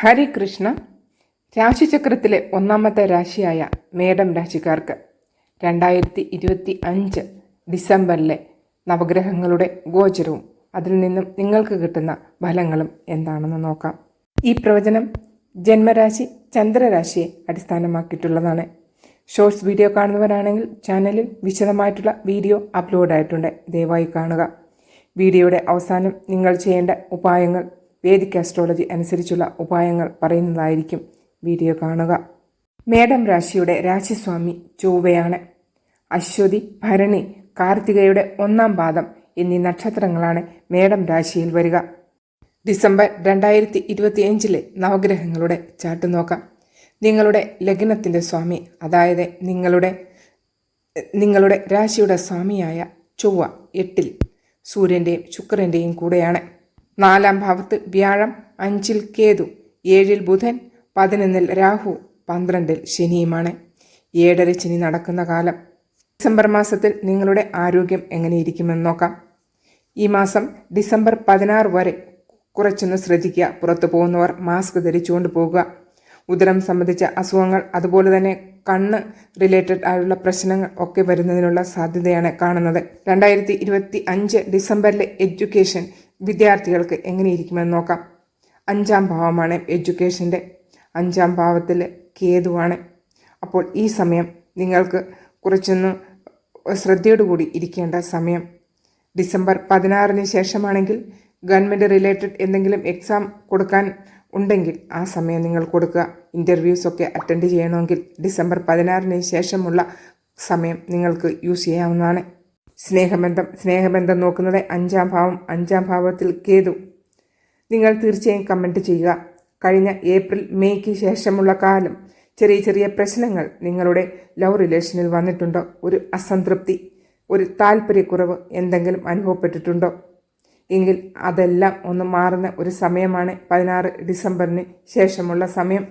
ഹരികൃഷ്ണ രാശിചക്രത്തിലെ ഒന്നാമത്തെ രാശിയായ മേടം രാശിക്കാർക്ക് രണ്ടായിരത്തി ഇരുപത്തി അഞ്ച് ഡിസംബറിലെ നവഗ്രഹങ്ങളുടെ ഗോചരവും അതിൽ നിന്നും നിങ്ങൾക്ക് കിട്ടുന്ന ഫലങ്ങളും എന്താണെന്ന് നോക്കാം. ഈ പ്രവചനം ജന്മരാശി ചന്ദ്രരാശിയെ അടിസ്ഥാനമാക്കിയിട്ടുള്ളതാണ്. ഷോർട്സ് വീഡിയോ കാണുന്നവരാണെങ്കിൽ ചാനലിൽ വിശദമായിട്ടുള്ള വീഡിയോ അപ്ലോഡ് ആയിട്ടുണ്ട് ദയവായി കാണുക. വീഡിയോയുടെ അവസാനം നിങ്ങൾ ചെയ്യേണ്ട ഉപായങ്ങൾ വേദിക് ആസ്ട്രോളജി അനുസരിച്ചുള്ള ഉപായങ്ങൾ പറയുന്നതായിരിക്കും വീഡിയോ കാണുക. മേടം രാശിയുടെ രാശിസ്വാമി ചൊവ്വയാണ്. അശ്വതി ഭരണി കാർത്തികയുടെ ഒന്നാം പാദം എന്നീ നക്ഷത്രങ്ങളാണ് മേടം രാശിയിൽ വരിക. ഡിസംബർ രണ്ടായിരത്തി ഇരുപത്തിയഞ്ചിലെ നവഗ്രഹങ്ങളുടെ ചാട്ട് നോക്കാം. നിങ്ങളുടെ ലഗ്നത്തിന്റെ സ്വാമി അതായത് നിങ്ങളുടെ നിങ്ങളുടെ രാശിയുടെ സ്വാമിയായ ചൊവ്വ എട്ടിൽ സൂര്യന്റെയും ശുക്രന്റെയും കൂടെയാണ്. നാലാം ഭാവത്ത് വ്യാഴം അഞ്ചിൽ കേതു ഏഴിൽ ബുധൻ പതിനൊന്നിൽ രാഹു പന്ത്രണ്ടിൽ ശനിയുമാണ്. ഏഴര ശനി നടക്കുന്ന കാലം. ഡിസംബർ മാസത്തിൽ നിങ്ങളുടെ ആരോഗ്യം എങ്ങനെയിരിക്കുമെന്ന് നോക്കാം. ഈ മാസം ഡിസംബർ പതിനാറ് വരെ കുറച്ചൊന്ന് ശ്രദ്ധിക്കുക. പുറത്തു പോകുന്നവർ മാസ്ക് ധരിച്ചുകൊണ്ട് പോകുക. ഉദരം സംബന്ധിച്ച അസുഖങ്ങൾ അതുപോലെ തന്നെ കണ്ണ് റിലേറ്റഡ് ആയുള്ള പ്രശ്നങ്ങൾ ഒക്കെ വരുന്നതിനുള്ള സാധ്യതയാണ് കാണുന്നത്. രണ്ടായിരത്തി ഇരുപത്തി അഞ്ച് ഡിസംബറിലെ എഡ്യൂക്കേഷൻ വിദ്യാർത്ഥികൾക്ക് എങ്ങനെയിരിക്കുമെന്ന് നോക്കാം. അഞ്ചാം ഭാവമാണ് എഡ്യൂക്കേഷന്റെ. അഞ്ചാം ഭാവത്തിൽ കേതുവാണ്. അപ്പോൾ ഈ സമയം നിങ്ങൾക്ക് കുറച്ചൊന്ന് ശ്രദ്ധയോടുകൂടി ഇരിക്കേണ്ട സമയം. ഡിസംബർ പതിനാറിന് ശേഷമാണെങ്കിൽ ഗവൺമെന്റ് റിലേറ്റഡ് എന്തെങ്കിലും എക്സാം കൊടുക്കാൻ ഉണ്ടെങ്കിൽ ആ സമയം നിങ്ങൾ കൊടുക്കുക. ഇന്റർവ്യൂസ് ഒക്കെ അറ്റൻഡ് ചെയ്യണമെങ്കിൽ ഡിസംബർ പതിനാറിന് ശേഷമുള്ള സമയം നിങ്ങൾക്ക് യൂസ് ചെയ്യാവുന്നതാണ്. സ്നേഹബന്ധം സ്നേഹബന്ധം നോക്കുന്നത് അഞ്ചാം ഭാവം അഞ്ചാം ഭാവത്തിൽ കേതു. നിങ്ങൾ തീർച്ചയായും കമന്റ് ചെയ്യുക. കഴിഞ്ഞ ഏപ്രിൽ മെയ്ക്ക് ശേഷമുള്ള കാലം ചെറിയ ചെറിയ പ്രശ്നങ്ങൾ നിങ്ങളുടെ ലവ് റിലേഷനിൽ വന്നിട്ടുണ്ടോ? ഒരു അസംതൃപ്തി ഒരു താല്പര്യക്കുറവ് എന്തെങ്കിലും അനുഭവപ്പെട്ടിട്ടുണ്ടോ? എങ്കിൽ അതെല്ലാം ഒന്ന് മാറുന്ന ഒരു സമയമാണ് പതിനാറ് ഡിസംബറിന് ശേഷമുള്ള സമയം.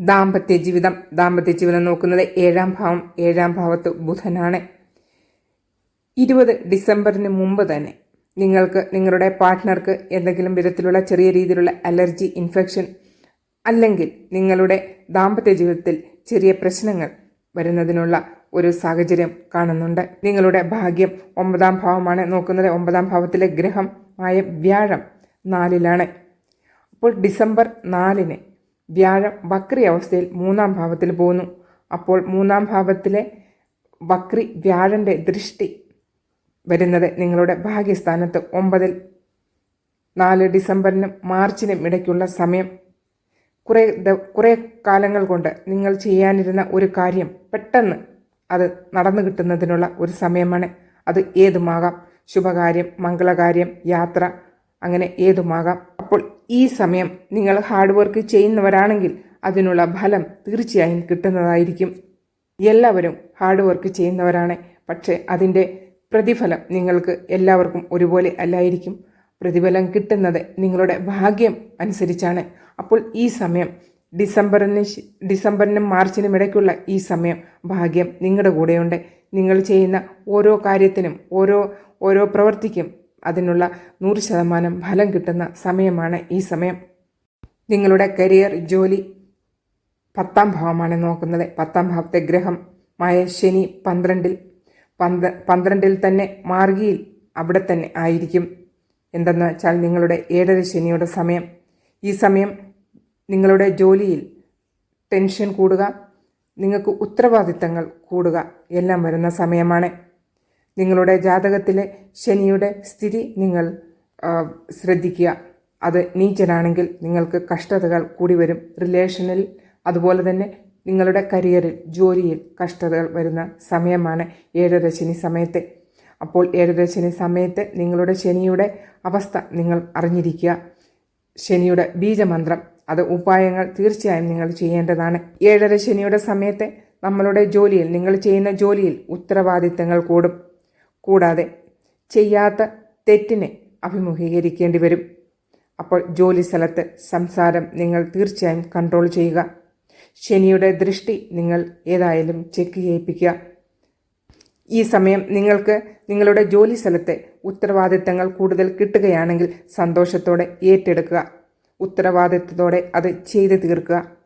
ദാമ്പത്യ ജീവിതം ദാമ്പത്യ ജീവിതം നോക്കുന്നത് ഏഴാം ഭാവം ഏഴാം ഭാവത്ത് ബുധനാണ്. ഇരുപത് ഡിസംബറിന് മുമ്പ് തന്നെ നിങ്ങൾക്ക് നിങ്ങളുടെ പാർട്ട്ണർക്ക് എന്തെങ്കിലും വിധത്തിലുള്ള ചെറിയ രീതിയിലുള്ള അലർജി ഇൻഫെക്ഷൻ അല്ലെങ്കിൽ നിങ്ങളുടെ ദാമ്പത്യ ജീവിതത്തിൽ ചെറിയ പ്രശ്നങ്ങൾ വരുന്നതിനുള്ള ഒരു സാഹചര്യം കാണുന്നുണ്ട്. നിങ്ങളുടെ ഭാഗ്യം ഒമ്പതാം ഭാവമാണ്. നോക്കുന്നത് ഒമ്പതാം ഭാവത്തിലെ ഗ്രഹം ആയ വ്യാഴം നാലിലാണ്. അപ്പോൾ ഡിസംബർ നാലിന് വ്യാഴം വക്രി അവസ്ഥയിൽ മൂന്നാം ഭാവത്തിൽ പോകുന്നു. അപ്പോൾ മൂന്നാം ഭാവത്തിലെ വക്രി വ്യാഴന്റെ ദൃഷ്ടി വരുന്നത് നിങ്ങളുടെ ഭാഗ്യസ്ഥാനത്ത് ഒമ്പതിൽ നാല് ഡിസംബറിനും മാർച്ചിനും ഇടയ്ക്കുള്ള സമയം. കുറേ കുറേ കാലങ്ങൾ കൊണ്ട് നിങ്ങൾ ചെയ്യാനിരുന്ന ഒരു കാര്യം പെട്ടെന്ന് അത് നടന്നു കിട്ടുന്നതിനുള്ള ഒരു സമയമാണ്. അത് ഏതുമാകാം? ശുഭകാര്യം മംഗളകാര്യം യാത്ര അങ്ങനെ ഏതുമാകാം? അപ്പോൾ ഈ സമയം നിങ്ങൾ ഹാർഡ് വർക്ക് ചെയ്യുന്നവരാണെങ്കിൽ അതിനുള്ള ഫലം തീർച്ചയായും കിട്ടുന്നതായിരിക്കും. എല്ലാവരും ഹാർഡ് വർക്ക് ചെയ്യുന്നവരാണ്. പക്ഷേ അതിന്റെ പ്രതിഫലം നിങ്ങൾക്ക് എല്ലാവർക്കും ഒരുപോലെ അല്ലായിരിക്കും. പ്രതിഫലം കിട്ടുന്നത് നിങ്ങളുടെ ഭാഗ്യം അനുസരിച്ചാണ്. അപ്പോൾ ഈ സമയം ഡിസംബറിന് ഡിസംബറിനും മാർച്ചിനും ഇടയ്ക്കുള്ള ഈ സമയം ഭാഗ്യം നിങ്ങളുടെ കൂടെയുണ്ട്. നിങ്ങൾ ചെയ്യുന്ന ഓരോ കാര്യത്തിനും ഓരോ ഓരോ പ്രവൃത്തിക്കും അതിനുള്ള നൂറ് ശതമാനം ഫലം കിട്ടുന്ന സമയമാണ് ഈ സമയം. നിങ്ങളുടെ കരിയർ ജോലി പത്താം ഭാവമാണ് നോക്കുന്നത്. പത്താം ഭാവത്തെ ഗ്രഹം മായ ശനി പന്ത്രണ്ടിൽ പന്ത്ര പന്ത്രണ്ടിൽ തന്നെ മാർഗിയിൽ അവിടെ തന്നെ ആയിരിക്കും. എന്തെന്ന് വെച്ചാൽ നിങ്ങളുടെ ഏഴര ശനിയുടെ സമയം. ഈ സമയം നിങ്ങളുടെ ജോലിയിൽ ടെൻഷൻ കൂടുക നിങ്ങൾക്ക് ഉത്തരവാദിത്തങ്ങൾ കൂടുക എല്ലാം വരുന്ന സമയമാണ്. നിങ്ങളുടെ ജാതകത്തിലെ ശനിയുടെ സ്ഥിതി നിങ്ങൾ ശ്രദ്ധിക്കുക. അത് നീച്ചനാണെങ്കിൽ നിങ്ങൾക്ക് കഷ്ടതകൾ കൂടി വരും. റിലേഷനിൽ അതുപോലെ തന്നെ നിങ്ങളുടെ കരിയറിൽ ജോലിയിൽ കഷ്ടതകൾ വരുന്ന സമയമാണ് ഏഴര ശനി സമയത്ത്. അപ്പോൾ ഏഴര ശനി സമയത്ത് നിങ്ങളുടെ ശനിയുടെ അവസ്ഥ നിങ്ങൾ അറിഞ്ഞിരിക്കുക. ശനിയുടെ ബീജമന്ത്രം അത് ഉപായങ്ങൾ തീർച്ചയായും നിങ്ങൾ ചെയ്യേണ്ടതാണ്. ഏഴര ശനിയുടെ സമയത്ത് നമ്മളുടെ ജോലിയിൽ നിങ്ങൾ ചെയ്യുന്ന ജോലിയിൽ ഉത്തരവാദിത്തങ്ങൾ കൂടും. കൂടാതെ ചെയ്യാത്ത തെറ്റിനെ അഭിമുഖീകരിക്കേണ്ടി വരും. അപ്പോൾ ജോലി സ്ഥലത്ത് സംസാരം നിങ്ങൾ തീർച്ചയായും കൺട്രോൾ ചെയ്യുക. ശനിയുടെ ദൃഷ്ടി നിങ്ങൾ ഏതായാലും ചെക്ക് ചെയ്യിപ്പിക്കുക. ഈ സമയം നിങ്ങൾക്ക് നിങ്ങളുടെ ജോലി സ്ഥലത്തെ ഉത്തരവാദിത്തങ്ങൾ കൂടുതൽ കിട്ടുകയാണെങ്കിൽ സന്തോഷത്തോടെ ഏറ്റെടുക്കുക. ഉത്തരവാദിത്തത്തോടെ അത് ചെയ്തു തീർക്കുക.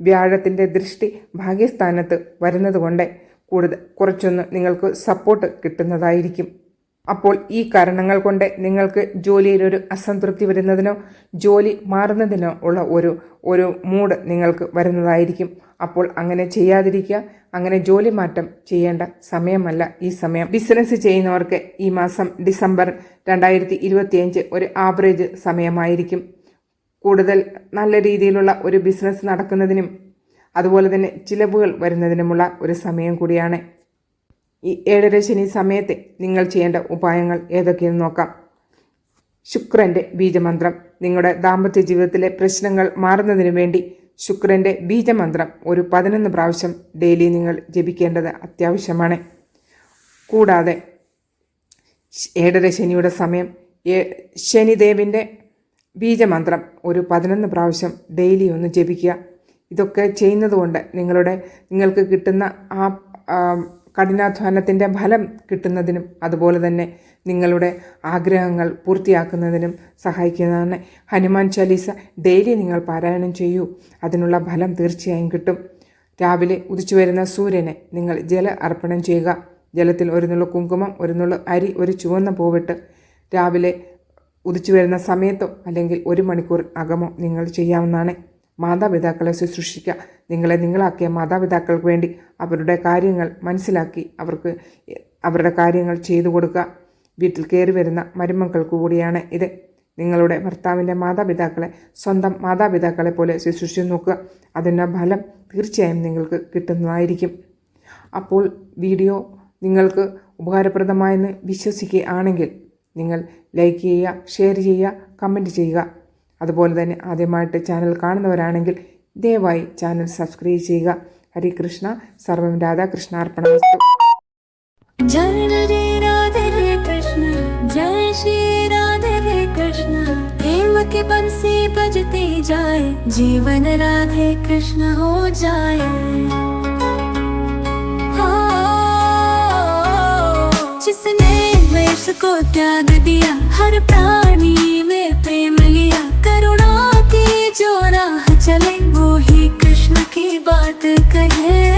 വ്യാഴത്തിന്റെ ദൃഷ്ടി ഭാഗ്യസ്ഥാനത്ത് വരുന്നതുകൊണ്ട് കൂടുതൽ കുറച്ചൊന്ന് നിങ്ങൾക്ക് സപ്പോർട്ട് കിട്ടുന്നതായിരിക്കും. അപ്പോൾ ഈ കാരണങ്ങൾ കൊണ്ട് നിങ്ങൾക്ക് ജോലിയിൽ ഒരു അസംതൃപ്തി വരുന്നതിനോ ജോലി മാറുന്നതിനോ ഉള്ള ഒരു ഒരു മൂഡ് നിങ്ങൾക്ക് വരുന്നതായിരിക്കും. അപ്പോൾ അങ്ങനെ ചെയ്യാതിരിക്കുക. അങ്ങനെ ജോലി മാറ്റം ചെയ്യേണ്ട സമയമല്ല ഈ സമയം. ബിസിനസ് ചെയ്യുന്നവർക്ക് ഈ മാസം ഡിസംബർ രണ്ടായിരത്തി ഇരുപത്തിയഞ്ച് ഒരു ആവറേജ് സമയമായിരിക്കും. കൂടുതൽ നല്ല രീതിയിലുള്ള ഒരു ബിസിനസ് നടക്കുന്നതിനും അതുപോലെ തന്നെ ചിലവുകൾ വരുന്നതിനുമുള്ള ഒരു സമയം കൂടിയാണ്. ഈ ഏഴര ശനി സമയത്ത് നിങ്ങൾ ചെയ്യേണ്ട ഉപായങ്ങൾ ഏതൊക്കെയെന്ന് നോക്കാം. ശുക്രന്റെ ബീജമന്ത്രം. നിങ്ങളുടെ ദാമ്പത്യ ജീവിതത്തിലെ പ്രശ്നങ്ങൾ മാറുന്നതിനു വേണ്ടി ശുക്രന്റെ ബീജമന്ത്രം ഒരു പതിനൊന്ന് പ്രാവശ്യം ഡെയിലി നിങ്ങൾ ജപിക്കേണ്ടത് അത്യാവശ്യമാണ്. കൂടാതെ ഏഴര ശനിയുടെ സമയം ശനിദേവിന്റെ ബീജമന്ത്രം ഒരു പതിനൊന്ന് പ്രാവശ്യം ഡെയിലി ഒന്ന് ജപിക്കുക. ഇതൊക്കെ ചെയ്യുന്നതുകൊണ്ട് നിങ്ങളുടെ നിങ്ങൾക്ക് കിട്ടുന്ന ആ, കഠിനാധ്വാനത്തിന്റെ ഫലം കിട്ടുന്നതിനും അതുപോലെ തന്നെ നിങ്ങളുടെ ആഗ്രഹങ്ങൾ പൂർത്തിയാക്കുന്നതിനും സഹായിക്കുന്നതാണ്. ഹനുമാൻ ചാലീസ ഡെയിലി നിങ്ങൾ പാരായണം ചെയ്യൂ. അതിനുള്ള ഫലം തീർച്ചയായും കിട്ടും. രാവിലെ ഉദിച്ചു വരുന്ന സൂര്യനെ നിങ്ങൾ ജല അർപ്പണം ചെയ്യുക. ജലത്തിൽ ഒരു നുള്ള കുങ്കുമം ഒരു നുള്ള അരി ഒരു ചുവന്ന പൂവിട്ട് രാവിലെ ഉദിച്ചു വരുന്ന സമയത്തോ അല്ലെങ്കിൽ ഒരു മണിക്കൂർ അകമോ നിങ്ങൾ ചെയ്യാവുന്നതാണ്. മാതാപിതാക്കളെ ശുശ്രൂഷിക്കുക നിങ്ങളെ നിങ്ങളാക്കിയ മാതാപിതാക്കൾക്ക് വേണ്ടി അവരുടെ കാര്യങ്ങൾ മനസ്സിലാക്കി അവർക്ക് അവരുടെ കാര്യങ്ങൾ ചെയ്തു കൊടുക്കുക വീട്ടിൽ കയറി വരുന്ന മരുമക്കൾക്ക് കൂടിയാണ് ഇത്. നിങ്ങളുടെ ഭർത്താവിന്റെ മാതാപിതാക്കളെ സ്വന്തം മാതാപിതാക്കളെ പോലെ ശുശ്രൂഷിച്ച് നോക്കുക. അതിന്റെ ഫലം തീർച്ചയായും നിങ്ങൾക്ക് കിട്ടുന്നതായിരിക്കും. അപ്പോൾ വീഡിയോ നിങ്ങൾക്ക് ഉപകാരപ്രദമായെന്ന് വിശ്വസിക്കുകയാണെങ്കിൽ നിങ്ങൾ ലൈക്ക് ചെയ്യുക ഷെയർ ചെയ്യുക കമന്റ് ചെയ്യുക. അതുപോലെ തന്നെ ആദ്യമായിട്ട് ചാനൽ കാണുന്നവരാണെങ്കിൽ ദയവായി ചാനൽ സബ്സ്ക്രൈബ് ചെയ്യുക ഹരികൃഷ്ണ സർവം രാധാകൃഷ്ണ അർപ്പണമസ്തു जय रे राधे रे कृष्ण जय श्री राधे रे कृष्ण प्रेम के बंसी बजते जाए जीवन राधे कृष्ण हो जाए हाँ, जिसने वेश को त्याग दिया हर प्राणी में प्रेम लिया करुणा की जो राह चले वो ही कृष्ण की बात कहे।